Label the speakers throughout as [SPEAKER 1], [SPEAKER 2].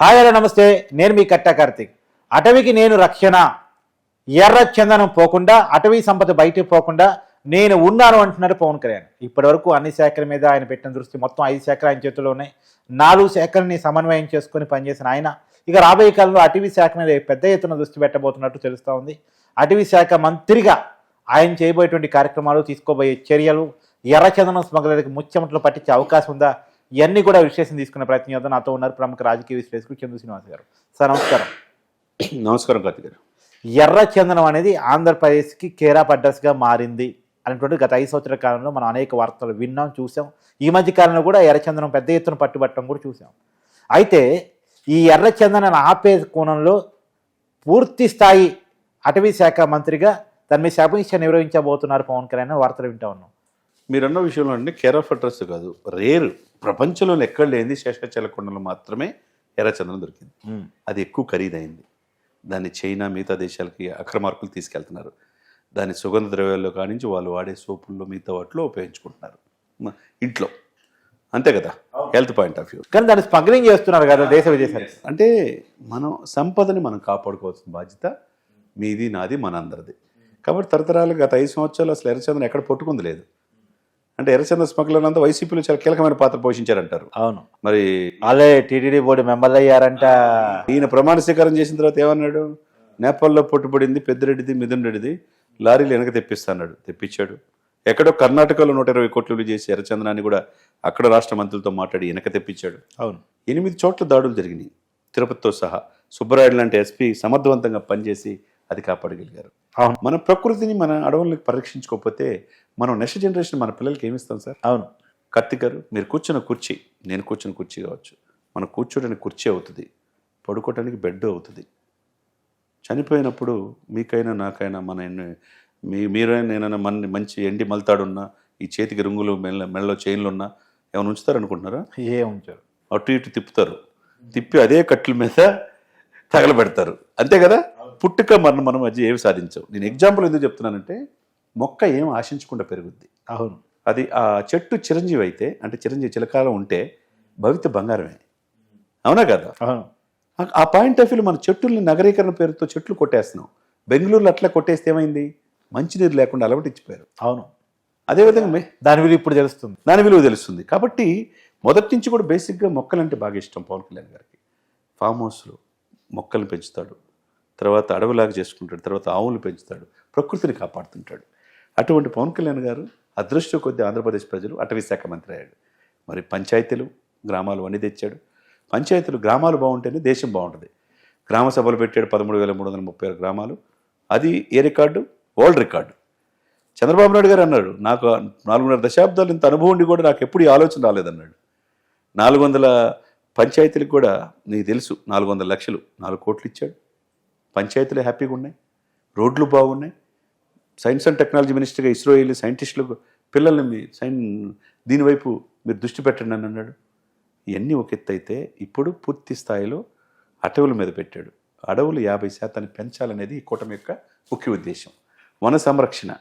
[SPEAKER 1] Hi hello నమస్తే. నేను మీ కట్ట కార్తిక్. అటవీకి నేను రక్షణ. ఎర్ర చందనం పోకుండా అటవీ సంపద బయటికి పోకుండా నేను ఉన్నాను అంటున్నారు పవన్ కళ్యాణ్. ఇప్పటి వరకు అన్ని శాఖల మీద ఆయన పెట్టిన దృష్టి మొత్తం ఐదు శాఖలు ఆయన చేతిలో ఉన్నాయి. నాలుగు శాఖల్ని సమన్వయం చేసుకొని పనిచేసిన ఆయన. ఇక రాబోయే కాలంలో అటవీ శాఖ మీద పెద్ద ఎత్తున దృష్టి పెట్టబోతున్నట్టు తెలుస్తూ ఉంది. అటవీ శాఖ మంత్రిగా ఆయన చేయబోయేటువంటి కార్యక్రమాలు తీసుకోబోయే చర్యలు ఎర్రచందనం స్మగ్లర్కి ముచ్చెమటలు పట్టించే అవకాశం ఉందా? ఇవన్నీ కూడా విశ్లేషణ తీసుకునే ప్రయత్నం చేద్దాం. నాతో ఉన్నారు ప్రముఖ రాజకీయ విశ్లేషకుడు చందు శ్రీనివాస్ గారు. సార్ నమస్కారం.
[SPEAKER 2] నమస్కారం కార్తిక్ గారు.
[SPEAKER 1] ఎర్ర చందనం అనేది ఆంధ్రప్రదేశ్కి కేరాప్ అడ్రస్గా మారింది అనేటువంటి గత ఐదు సంవత్సరాల కాలంలో మనం అనేక వార్తలు విన్నాం చూసాం. ఈ మధ్య కాలంలో కూడా ఎర్రచందనం పెద్ద ఎత్తున పట్టుబట్టడం కూడా చూసాం. అయితే ఈ ఎర్రచందనం ఆపే కోణంలో పూర్తి స్థాయి అటవీ శాఖ మంత్రిగా దాని మీద శాపనీక్ష నిర్వహించబోతున్నారు పవన్ కళ్యాణ్ వార్తలు వింటా ఉన్నాం.
[SPEAKER 2] మీరు అన్న విషయంలో అంటే కేర్ ఆఫ్ అడ్రస్ కాదు. రేరు ప్రపంచంలో ఎక్కడ లేనిది శేషాచల కొండలు మాత్రమే ఎర్రచందనం దొరికింది. అది ఎక్కువ ఖరీదైంది. దాన్ని చైనా మిగతా దేశాలకి అక్రమార్కులు తీసుకెళ్తున్నారు. దాని సుగంధ ద్రవ్యాల్లో కానించి వాళ్ళు వాడే సోపుల్లో మిగతా వాటిలో ఉపయోగించుకుంటున్నారు. ఇంట్లో. అంతే కదా? హెల్త్ పాయింట్ ఆఫ్ వ్యూ
[SPEAKER 1] కానీ దాన్ని స్మగ్లింగ్ చేస్తున్నారు కదా దేశ విదేశాలు.
[SPEAKER 2] అంటే మనం సంపదని మనం కాపాడుకోవాల్సిన బాధ్యత మీది నాది మనందరిది. కాబట్టి తరతరాలు గత ఐదు సంవత్సరాలు అసలు ఎర్రచందనం ఎక్కడ పట్టుకుంది లేదు. అంటే ఎర్రచంద్ర స్మగ్లర్ అంతా వైసీపీలో చాలా కీలకమైన పాత్ర పోషించారంటారు.
[SPEAKER 1] అవును.
[SPEAKER 2] మరి
[SPEAKER 1] వాళ్ళే టీటీడీ బోర్డు మెంబర్లు అయ్యారంట
[SPEAKER 2] ఈయన ప్రమాణ స్వీకారం చేసిన తర్వాత ఏమన్నాడు? నేపాల్లో పుట్టుబడింది పెద్దిరెడ్డిది మిథున్ రెడ్డిది లారీలు వెనక తెప్పిస్తాడు తెప్పించాడు. ఎక్కడో కర్ణాటకలో నూట ఇరవై కోట్లు చేసి ఎర్రచందనాన్ని కూడా అక్కడ రాష్ట్ర మంత్రులతో మాట్లాడి వెనక తెప్పించాడు.
[SPEAKER 1] అవును.
[SPEAKER 2] ఎనిమిది చోట్ల దాడులు జరిగినాయి. తిరుపతితో సహా సుబ్బరాయుడు లాంటి ఎస్పీ సమర్థవంతంగా పనిచేసి అది కాపాడగలిగారు.
[SPEAKER 1] అవును.
[SPEAKER 2] మన ప్రకృతిని మన అడవులకు పరీక్షించుకోకపోతే మనం నెక్స్ట్ జనరేషన్ మన పిల్లలకి ఏమి ఇస్తాం సార్?
[SPEAKER 1] అవును.
[SPEAKER 2] కార్తిక్ గారు మీరు కూర్చున్న కుర్చీ నేను కూర్చున్న కుర్చీ కావచ్చు. మనం కూర్చోడానికి కుర్చీ అవుతుంది. పడుకోవడానికి బెడ్ అవుతుంది. చనిపోయినప్పుడు మీకైనా నాకైనా మన ఎన్ని- మీ మీరైనా నేనైనా మన మంచి ఎండి మల్తాడున్నా ఈ చేతికి రింగులు మెల్ల మెళ్ళలో చైన్లు ఉన్నా ఏమైనా ఉంచుతారనుకుంటున్నారా?
[SPEAKER 1] ఏ ఉంచారు.
[SPEAKER 2] అటు ఇటు తిప్పుతారు. తిప్పి అదే కట్ల మీద తగలబెడతారు. అంతే కదా? పుట్టుక మరణం మనం మధ్య ఏమి సాధించవు నేను ఎగ్జాంపుల్ ఎందుకు చెప్తున్నానంటే మొక్క ఏం ఆశించకుండా పెరుగుద్ది.
[SPEAKER 1] అవును.
[SPEAKER 2] అది ఆ చెట్టు చిరంజీవి అయితే అంటే చిరంజీవి చిలకాలం ఉంటే భవిత బంగారమే. అవునా కదా?
[SPEAKER 1] అవును.
[SPEAKER 2] ఆ- పాయింట్ ఆఫ్ వ్యూలో మన చెట్టుల్ని నగరీకరణ పేరుతో చెట్లు కొట్టేస్తున్నాం. బెంగళూరులో అట్లా కొట్టేస్తే ఏమైంది? మంచినీరు లేకుండా అలవటిచ్చిపోయారు
[SPEAKER 1] అవును.
[SPEAKER 2] అదేవిధంగా
[SPEAKER 1] దాని విలువ ఇప్పుడు తెలుస్తుంది.
[SPEAKER 2] దాని విలువ తెలుస్తుంది. కాబట్టి మొదటి నుంచి కూడా బేసిక్గా మొక్కలంటే బాగా ఇష్టం పవన్ కళ్యాణ్ గారికి. ఫామ్ హౌస్లో మొక్కలు పెంచుతాడు. తర్వాత అడవిలాగా చేసుకుంటాడు. తర్వాత ఆవులు పెంచుతాడు. ప్రకృతిని కాపాడుతుంటాడు. అటువంటి పవన్ కళ్యాణ్ గారు అదృష్టం కొద్ది ఆంధ్రప్రదేశ్ ప్రజలు అటవీ శాఖ మంత్రి అయ్యాడు. మరి పంచాయతీలు గ్రామాలు అన్నీ తెచ్చాడు. పంచాయతీలు గ్రామాలు బాగుంటేనే దేశం బాగుంటుంది. గ్రామ సభలు పెట్టాడు పదమూడు వేల మూడు వందల ముప్పై ఆరు గ్రామాలు. అది ఏ record? World record. Chandrababu Naidu గారు అన్నాడు నాకు నాలుగున్నర దశాబ్దాలు ఇంత అనుభవం ఉండి కూడా నాకు ఎప్పుడు ఈ ఆలోచన రాలేదన్నాడు. నాలుగు వందల పంచాయతీలకు కూడా నీకు తెలుసు నాలుగు వందల లక్షలు నాలుగు కోట్లు ఇచ్చాడు. పంచాయతీలు హ్యాపీగా ఉన్నాయి. రోడ్లు బాగున్నాయి. సైన్స్ అండ్ టెక్నాలజీ మినిస్టర్గా ఇస్రో వెళ్ళి సైంటిస్టులకు పిల్లల్ని మీ సైన్ దీనివైపు మీరు దృష్టి పెట్టండి అని అన్నాడు. ఇవన్నీ ఒక ఎత్తు అయితే ఇప్పుడు పూర్తి స్థాయిలో అటవుల మీద పెట్టాడు. అడవులు యాభై శాతాన్ని పెంచాలనేది ఈ కూటమి యొక్క ముఖ్య ఉద్దేశం. వన సంరక్షణ.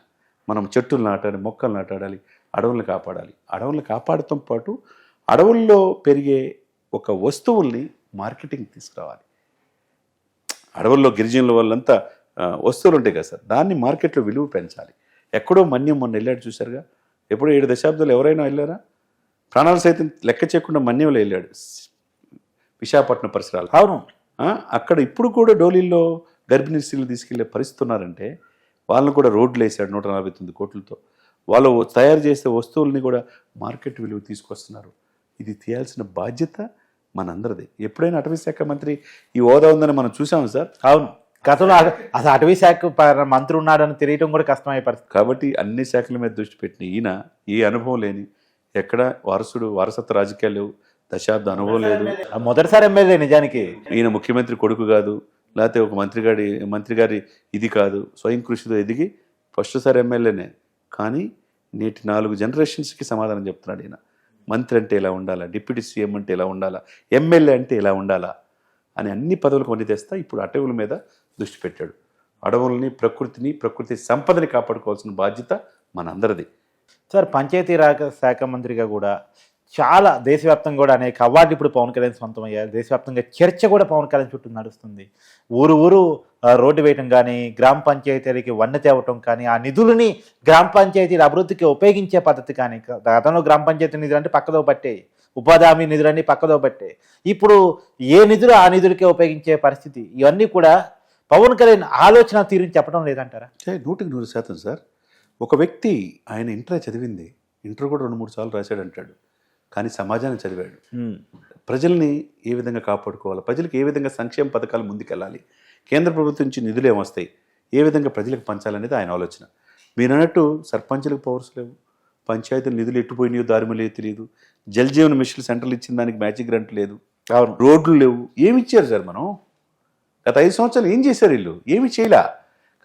[SPEAKER 2] మనం చెట్టులు నాటాలి మొక్కలు నాటాడాలి అడవులను కాపాడాలి. అడవులను కాపాడటం పాటు అడవుల్లో పెరిగే ఒక వస్తువుల్ని మార్కెటింగ్ తీసుకురావాలి. అడవుల్లో గిరిజనుల వాళ్ళంతా వస్తువులు ఉంటాయి కదా సార్. దాన్ని మార్కెట్లో విలువ పెంచాలి. ఎక్కడో మన్యం మొన్న వెళ్ళాడు చూసారుగా ఎప్పుడో ఏడు దశాబ్దాలు ఎవరైనా వెళ్ళారా? ప్రాణాలు సైతం లెక్క చేయకుండా మన్యంలో వెళ్ళాడు. విశాఖపట్నం పరిసరాలు.
[SPEAKER 1] అవును.
[SPEAKER 2] అక్కడ ఇప్పుడు కూడా డోలీల్లో గర్భిణీ స్త్రీలు తీసుకెళ్ళే పరిస్థితి ఉన్నారంటే వాళ్ళని కూడా రోడ్లు వేసాడు నూట నలభై తొమ్మిది కోట్లతో. వాళ్ళు తయారు చేసే వస్తువుల్ని కూడా మార్కెట్ విలువ తీసుకొస్తున్నారు. ఇది తీయాల్సిన బాధ్యత మనందరిది. ఎప్పుడైనా అటవీ శాఖ మంత్రి ఈ హోదా ఉందని మనం చూసాము సార్?
[SPEAKER 1] అవును. గతంలో అట- అసలు అటవీ శాఖ మంత్రి ఉన్నాడని తెలియటం కూడా కష్టమయ్యే పరిస్థితి.
[SPEAKER 2] కాబట్టి అన్ని శాఖల మీద దృష్టి పెట్టిన ఈయన ఏ అనుభవం లేని ఎక్కడ వారసుడు వారసత్వ రాజకీయాలు లేవు దశాబ్ద అనుభవం లేదు.
[SPEAKER 1] ఆ మొదటిసారి ఎమ్మెల్యే నిజానికి.
[SPEAKER 2] ఈయన ముఖ్యమంత్రి కొడుకు కాదు లేకపోతే ఒక మంత్రి గారి మంత్రి గారి ఇది కాదు స్వయం కృషితో ఎదిగి ఫస్ట్ సారి ఎమ్మెల్యేనే. కానీ నేటి నాలుగు జనరేషన్స్కి సమాధానం చెప్తున్నాడు ఈయన. మంత్రి అంటే ఇలా ఉండాలా? డిప్యూటీ సీఎం అంటే ఇలా ఉండాలా? ఎమ్మెల్యే అంటే ఇలా ఉండాలా? అని అన్ని పదవులు కొని తెస్తా ఇప్పుడు అటవుల మీద దృష్టి పెట్టాడు. అడవుల్ని ప్రకృతిని ప్రకృతి సంపదని కాపాడుకోవాల్సిన బాధ్యత మనందరిది.
[SPEAKER 1] సార్ పంచాయతీ రాక శాఖ మంత్రిగా కూడా చాలా దేశవ్యాప్తంగా కూడా అనేక అవార్డులు ఇప్పుడు పవన్ కళ్యాణ్ సొంతం అయ్యారు దేశవ్యాప్తంగా చర్చ కూడా పవన్ కళ్యాణ్ చుట్టూ నడుస్తుంది. ఊరు ఊరు రోడ్డు వేయటం కానీ గ్రామ పంచాయతీలకి వన్న తేవటం కానీ ఆ నిధులని గ్రామ పంచాయతీల అభివృద్ధికి ఉపయోగించే పద్ధతి కానీ గతంలో గ్రామ పంచాయతీ నిధులు అంటే పక్కదో పట్టే ఉపాధి హామీ నిధులన్నీ పక్కదో పట్టే ఇప్పుడు ఏ నిధులు ఆ నిధులకే ఉపయోగించే పరిస్థితి? ఇవన్నీ కూడా పవన్ కళ్యాణ్ ఆలోచన తీరుని చెప్పడం లేదంటారా?
[SPEAKER 2] నూటికి నూరు శాతం సార్. ఒక వ్యక్తి ఆయన ఇంటర్ చదివింది. ఇంటర్ కూడా రెండు మూడు సార్లు రాశాడు అంటాడు. కానీ సమాజాన్ని చదివాడు. ప్రజల్ని ఏ విధంగా కాపాడుకోవాలి? ప్రజలకు ఏ విధంగా సంక్షేమ పథకాలు ముందుకెళ్ళాలి? కేంద్ర ప్రభుత్వం నుంచి నిధులు ఏమొస్తాయి ఏ విధంగా ప్రజలకు పంచాలనేది ఆయన ఆలోచన. మీరు అన్నట్టు సర్పంచులకు పవర్స్ లేవు. పంచాయతీలు నిధులు ఎట్టుపోయినాయో దారి లేదో తెలియదు. జల్ జీవన్ మిషన్ సెంటర్లు ఇచ్చిన దానికి మ్యాజిక్ గ్రాంట్ లేదు. రోడ్లు లేవు. ఏమి ఇచ్చారు సార్ మనం? గత ఐదు సంవత్సరాలు ఏం చేశారు వీళ్ళు? ఏమి చేయలే?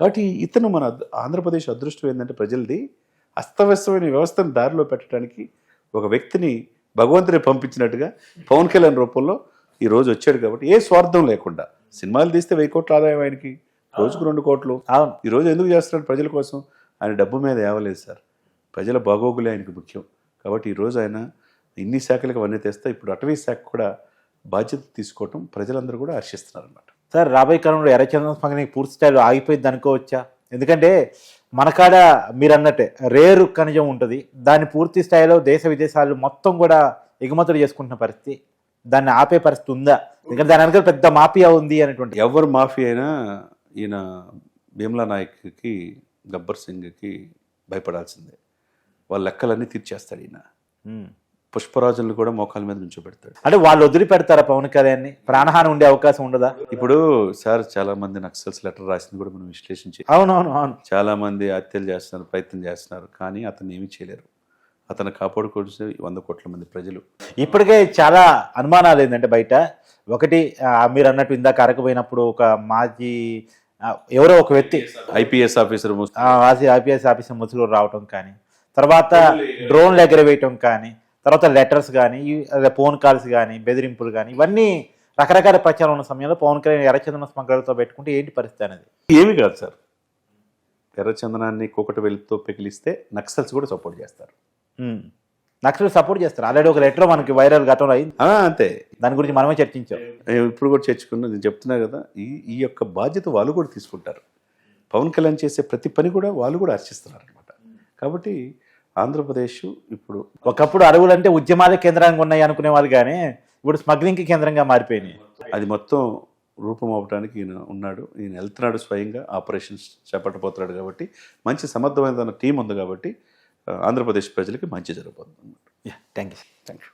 [SPEAKER 2] కాబట్టి ఇతను మన ఆంధ్రప్రదేశ్ అదృష్టం ఏంటంటే ప్రజలది అస్తవ్యస్తమైన వ్యవస్థను దారిలో పెట్టడానికి ఒక వ్యక్తిని భగవంతుని పంపించినట్టుగా పవన్ కళ్యాణ్ రూపంలో ఈ రోజు వచ్చాడు కాబట్టి ఏ స్వార్థం లేకుండా సినిమాలు తీస్తే వెయ్యి కోట్ల ఆదాయం ఆయనకి రోజుకు రెండు కోట్లు.
[SPEAKER 1] అవును.
[SPEAKER 2] ఈ రోజు ఎందుకు చేస్తున్నాడు ప్రజల కోసం? ఆయన డబ్బు మీద ఏవలేదు సార్. ప్రజల బాగోగులే ఆయనకి ముఖ్యం. కాబట్టి ఈరోజు ఆయన ఇన్ని శాఖలకు అవన్నీ తెస్తే ఇప్పుడు అటవీ శాఖ కూడా బాధ్యత తీసుకోవటం ప్రజలందరూ కూడా హర్షిస్తున్నారు
[SPEAKER 1] సార్ రాబోయే కాలంలో ఎర్రచందనం స్మగ్లింగ్ పూర్తి స్థాయిలో ఆగిపోయింది అనుకోవచ్చా? ఎందుకంటే మన కాడ మీరు అన్నట్టే రేరు ఖనిజం ఉంటుంది. దాన్ని పూర్తి స్థాయిలో దేశ విదేశాలు మొత్తం కూడా ఎగుమతులు చేసుకుంటున్న పరిస్థితి దాన్ని ఆపే పరిస్థితి ఉందా? ఎందుకంటే దాని వెనకాల పెద్ద మాఫియా ఉంది అనేటువంటి.
[SPEAKER 2] ఎవరు మాఫీ అయినా ఈయన భీమ్లా నాయక్కి గబ్బర్ సింగ్కి భయపడాల్సిందే. వాళ్ళ లెక్కలన్నీ తీర్చేస్తాడు ఈయన. పుష్పరాజులను కూడా మోకాల మీద నుంచోబెడతాడు
[SPEAKER 1] అంటే వాళ్ళు వదిలిపెడతారా పవన్ కళ్యాణ్ని? ప్రాణహాని ఉండే అవకాశం ఉండదా?
[SPEAKER 2] ఇప్పుడు సార్ చాలా మంది నక్సల్స్ లెటర్ రాసింది కూడా మనం విశ్లేషించి
[SPEAKER 1] అవునవును అవును.
[SPEAKER 2] చాలా మంది హత్యలు చేస్తున్నారు ప్రయత్నం చేస్తున్నారు కానీ అతను ఏమీ చేయలేరు. అతను కాపాడుకోవాల్సి వంద కోట్ల మంది ప్రజలు.
[SPEAKER 1] ఇప్పటికే చాలా అనుమానాలు ఏంటంటే బయట. ఒకటి ఆ, మీరు అన్నట్టు ఇందాక అరకపోయినప్పుడు ఒక మాజీ ఆ, ఎవరో ఒక వ్యక్తి
[SPEAKER 2] ఐపీఎస్ ఆఫీసర్
[SPEAKER 1] ఆ, మాజీ ఐపీఎస్ ఆఫీసర్ ముసుగులో రావటం కానీ తర్వాత డ్రోన్లు ఎగరవేయటం కానీ తర్వాత లెటర్స్ కానీ అదే ఫోన్ కాల్స్ కానీ బెదిరింపులు కానీ ఇవన్నీ రకరకాల ప్రచారం ఉన్న సమయంలో పవన్ కళ్యాణ్ ఎర్రచందన స్మగ్లర్తో పెట్టుకుంటే ఏంటి పరిస్థితి అనేది?
[SPEAKER 2] ఏమి కాదు సార్. ఎర్రచందనాన్ని కూకటి వెలుగుతో పెకిలిస్తే నక్సల్స్ కూడా సపోర్ట్ చేస్తారు.
[SPEAKER 1] ఉమ్. నక్సల్ సపోర్ట్ చేస్తారు. ఆల్రెడీ ఒక లెటర్ మనకి వైరల్ గతంలో అయింది.
[SPEAKER 2] అంతే.
[SPEAKER 1] దాని గురించి మనమే చర్చించాం.
[SPEAKER 2] ఇప్పుడు కూడా చేర్చుకున్నా నేను చెప్తున్నా కదా ఈ ఈ యొక్క బాధ్యత వాళ్ళు కూడా తీసుకుంటారు. పవన్ కళ్యాణ్ చేసే ప్రతి పని కూడా వాళ్ళు కూడా హర్షిస్తున్నారు అనమాట కాబట్టి ఆంధ్రప్రదేశ్ ఇప్పుడు
[SPEAKER 1] ఒకప్పుడు అడవులు అంటే ఉద్యమాలే కేంద్రంగా ఉన్నాయి అనుకునే వాళ్ళు కానీ ఇప్పుడు స్మగ్లింగ్కి కేంద్రంగా మారిపోయినాయి.
[SPEAKER 2] అది మొత్తం రూపం అవ్వడానికి ఈయన ఉన్నాడు. ఈయన వెళ్తున్నాడు స్వయంగా. ఆపరేషన్స్ చేపట్టబోతున్నాడు కాబట్టి మంచి సమర్థమైన టీం ఉంది కాబట్టి ఆంధ్రప్రదేశ్ ప్రజలకి మంచి జరగబోతుంది.
[SPEAKER 1] Thank you
[SPEAKER 2] thank you